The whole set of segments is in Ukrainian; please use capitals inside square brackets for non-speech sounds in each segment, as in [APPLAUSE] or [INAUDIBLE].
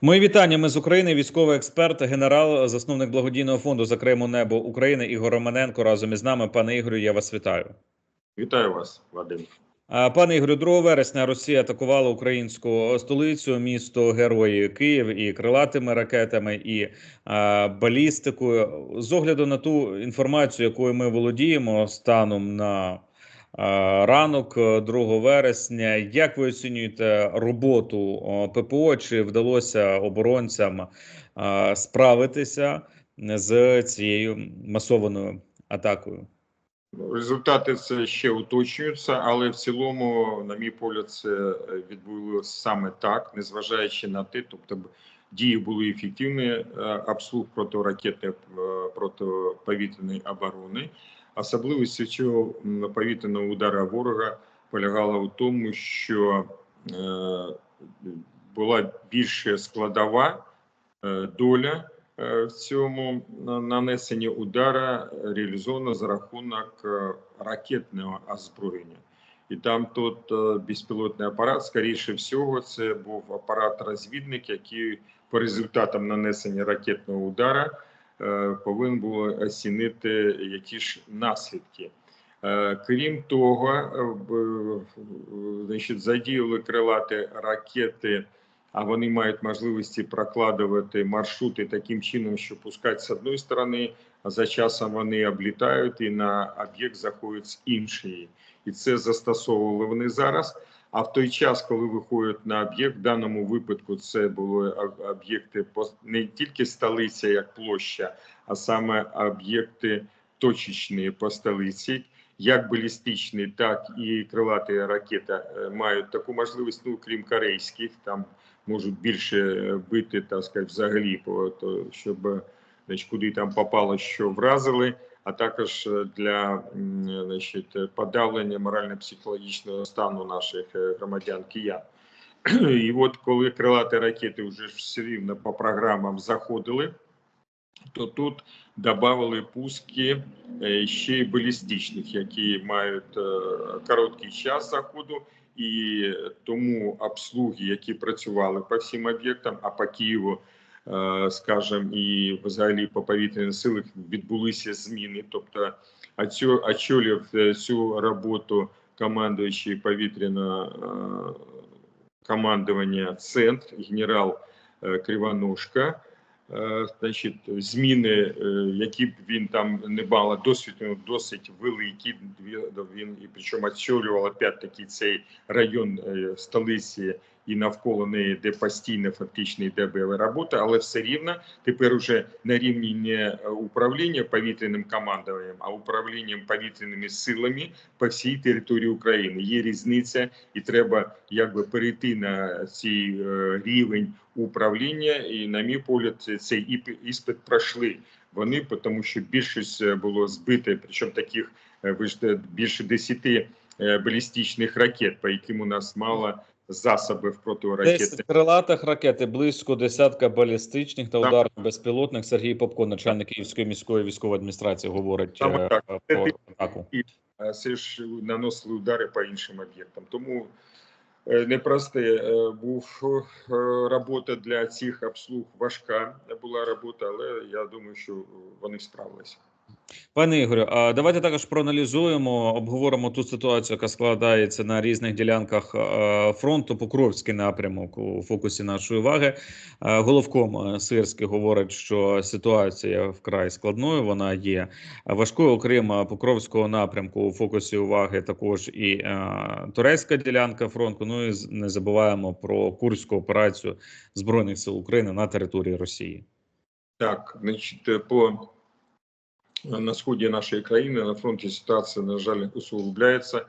Мої вітання. Ми з України. Військовий експерт, генерал, засновник благодійного фонду «Закриємо небо України Ігор Романенко разом із нами. Пане Ігорю, я вас вітаю. Вітаю вас, Вадим. Пане Ігорю, 2 вересня Росія атакувала українську столицю, місто Герої Київ і крилатими ракетами, і а, балістикою. З огляду на ту інформацію, якою ми володіємо станом на ранок е, 2 вересня, як ви оцінюєте роботу ППО? Чи вдалося оборонцям справитися з цією масованою атакою? Результати це ще уточнюються, але в цілому, на мій погляд, це відбулося саме так, незважаючи на те, тобто дії були ефективні, е, обслуг протиракетної е, протиповітряної оборони. Особливістю цього повітряного удара ворога полягала у тому, що е, була більше складова е, доля е, в цьому нанесенні удара реалізовано за рахунок ракетного озброєння. І там тут безпілотний апарат, скоріше всього, це був апарат-розвідник, який по результатам нанесення ракетного удара повинен був оцінити які ж наслідки. Е, Крім того, е, значить, задіяли крилаті ракети, а вони мають можливості прокладувати маршрути таким чином, що пускати з одної сторони, а за часом вони облітають і на об'єкт заходять з іншої. І це застосовували вони зараз. А в той час, коли виходять на об'єкт, в даному випадку це були об'єкти не тільки столиця як площа, а саме об'єкти точечні по столиці, як балістичні, так і крилаті ракети е, мають таку можливість, ну крім корейських, там можуть більше е, бити, так сказати, взагалі, по то, щоб е, значить, куди там попало, що вразили, а також е, для значить, подавлення морально-психологічного стану наших е, громадян киян. [CLEARS THROAT] І от коли крилаті ракети вже все рівно по програмам заходили, то тут додали пуски е, ще й балістичних, які мають короткий час заходу, і тому обслуги, які працювали по всім об'єктам, а по Києву, е, скажімо, і взагалі по повітряних силах відбулися зміни. Тобто, очолював е, цю роботу командуючий повітряного е, командування центр генерал Кривоножка. Значить, зміни, які б він там не мав досвіду, досить великі. Він і причому очолював опять таки цей район столиці і навколо неї, де постійно фактично йде бойова робота, але все рівно тепер уже на рівні не управління повітряним командуванням, а управлінням повітряними силами по всій території України. Є різниця, і треба якби перейти на цей е, рівень управління. І, на мій погляд, цей іспит пройшли вони, тому що більшість е, було збите, причому таких е, е, більше десяти е, балістичних ракет, по яким у нас мало засобів протиракетних. 10 крилатих ракет, і близько десятка балістичних та Так. безпілотних. Сергій Попко, начальник Київської міської військової адміністрації, говорить Саме е, так. про атаку. А це ж наносили удари по іншим об'єктам. Тому е, непросте е, був е, робота для цих обслуг важка була робота, але я думаю, що вони справилися. Пане Ігорю, давайте також проаналізуємо, обговоримо ту ситуацію, яка складається на різних ділянках е, фронту. Покровський напрямок у фокусі нашої уваги. Е, Головком е, Сирський говорить, що ситуація вкрай складною. Вона є важкою. Окрім Покровського напрямку, у фокусі уваги також і турецька ділянка фронту. Ну і не забуваємо про курську операцію збройних сил України на території Росії. Так, значить, по на сході нашої країни на фронті ситуація, на жаль, усугубляється.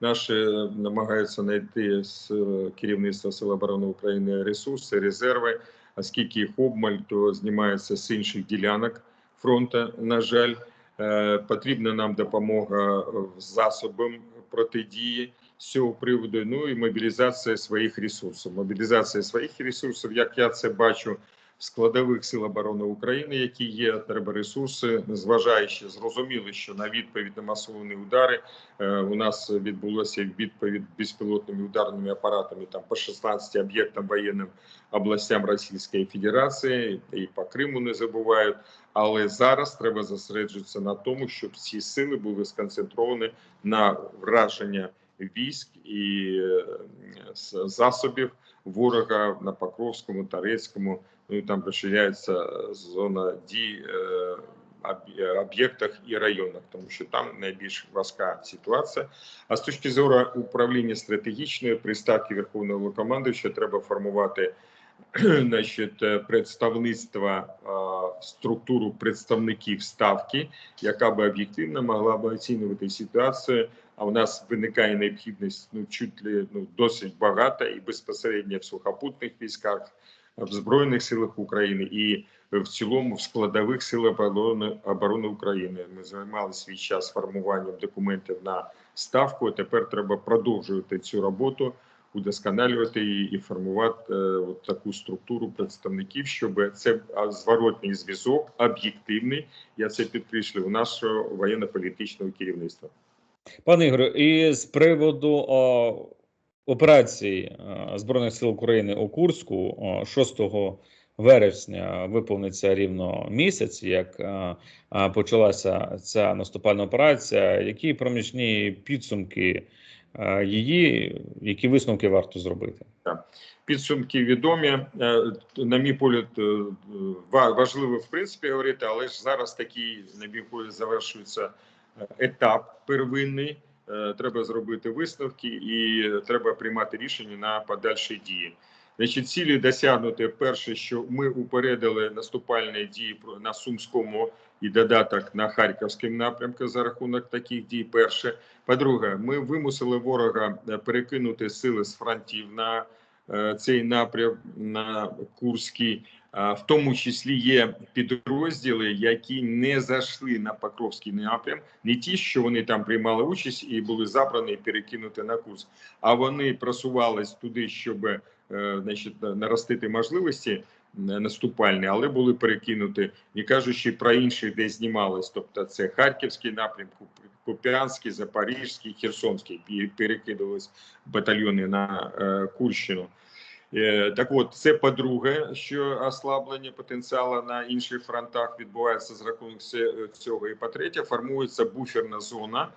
Наші намагаються знайти з е, керівництва Сил оборони України ресурси, резерви. Оскільки їх обмаль, то знімається з інших ділянок фронту. На жаль, Е, потрібна нам допомога засобам протидії з цього приводу. Ну і мобілізація своїх ресурсів. Мобілізація своїх ресурсів, як я це бачу, складових сил оборони України, які є, треба ресурси, незважаючи, зрозуміли, що на відповідь на масовані удари е, у нас відбулося відповідь безпілотними ударними апаратами там по 16 об'єктам воєнним областям Російської Федерації і по Криму не забувають. Але зараз треба зосереджуватися на тому, щоб ці сили були сконцентровані на враження військ і е, засобів ворога на Покровському, Тарецькому. Ну і там розширяється зона дій е, об- об'єктах і районах, тому що там найбільш важка ситуація. А з точки зору управління стратегічної при ставці Верховного Головнокомандуюча треба формувати [CLEARS THROAT] значить, е, представництва структуру представників ставки, яка би об'єктивно могла б оцінювати ситуацію. А у нас виникає необхідність ну чуть ли ну досить багато і безпосередньо в сухопутних військах, в збройних силах України і в цілому в складових сил оборони оборони України. Ми займали свій час формуванням документів на ставку. Тепер треба продовжувати цю роботу удосконалювати її і формувати е, от таку структуру представників, щоб це а, зворотній зв'язок об'єктивний. Я це підкреслюю нашого воєнно-політичного керівництва. Пане Ігорю, і з приводу о, операції о, Збройних сил України у Курську о, 6 вересня виповниться рівно місяць, як е, е, почалася ця наступальна операція. Які проміжні підсумки е, її, які висновки варто зробити? Підсумки відомі. Е, На мій погляд, е, ва- важливо в принципі говорити, але ж зараз такий, на мій погляд, завершується етап первинний. Е, Треба зробити висновки і треба приймати рішення на подальші дії. Значить, цілі досягнути. Перше, що ми упередили наступальні дії на Сумському і додаток на Харківському напрямку за рахунок таких дій. Перше, по-друге, ми вимусили ворога е, перекинути сили з фронтів на е, цей напрям на Курський. В тому числі є підрозділи, які не зайшли на Покровський напрям, не ті, що вони там приймали участь і були забрані і перекинуті на курс, а вони просувались туди, щоб е, значить, наростити можливості наступальні, але були перекинуті, не кажучи про інші, де знімались. Тобто це Харківський напрям, Куп'янський, Запорізький, Херсонський перекидувались батальйони на е, Курщину. Е, Так от, це по-друге, що ослаблення потенціалу на інших фронтах відбувається з рахунок цього. І по-третє, формується буферна зона.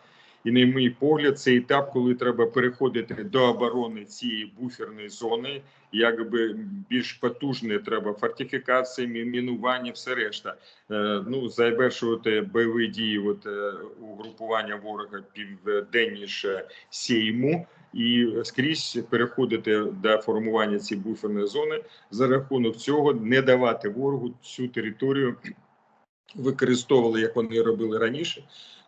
І на мій погляд, це етап, коли треба переходити до оборони цієї буферної зони. Якби більш потужне треба фортифікації, мі- мінування, все решта. Е, Ну завершувати бойові дії. От е, угрупування ворога південніше Сейму і скрізь переходити до формування цієї буферної зони за рахунок цього не давати ворогу цю територію використовували, як вони робили раніше,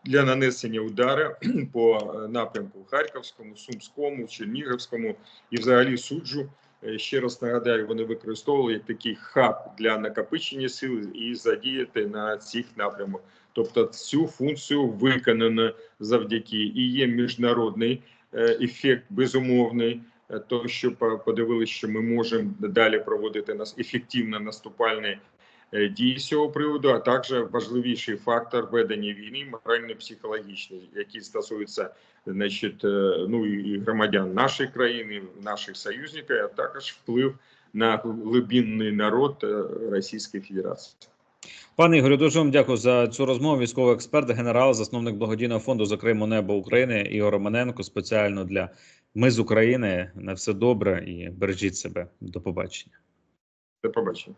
для нанесення удару по напрямку Харківському, Сумському, Чернігівському і взагалі суджу. Е, Ще раз нагадаю, вони використовували як такий хаб для накопичення сил і задіяти на цих напрямах. Тобто цю функцію виконано завдяки і є міжнародний ефект безумовний. е, То що по- подивилися, що ми можемо далі проводити нас ефективно наступальні е, дії з цього приводу, а також важливіший фактор ведення війни, морально-психологічний, який стосується значить, е, ну і громадян нашої країни, наших союзників, а також вплив на глибинний народ е, Російської Федерації. Пане Ігорю, дуже вам дякую за цю розмову. Військовий експерт, генерал, засновник благодійного фонду за Криму Небо України Ігор Романенко. Спеціально для ми з України. На все добре і бережіть себе. До побачення. До побачення.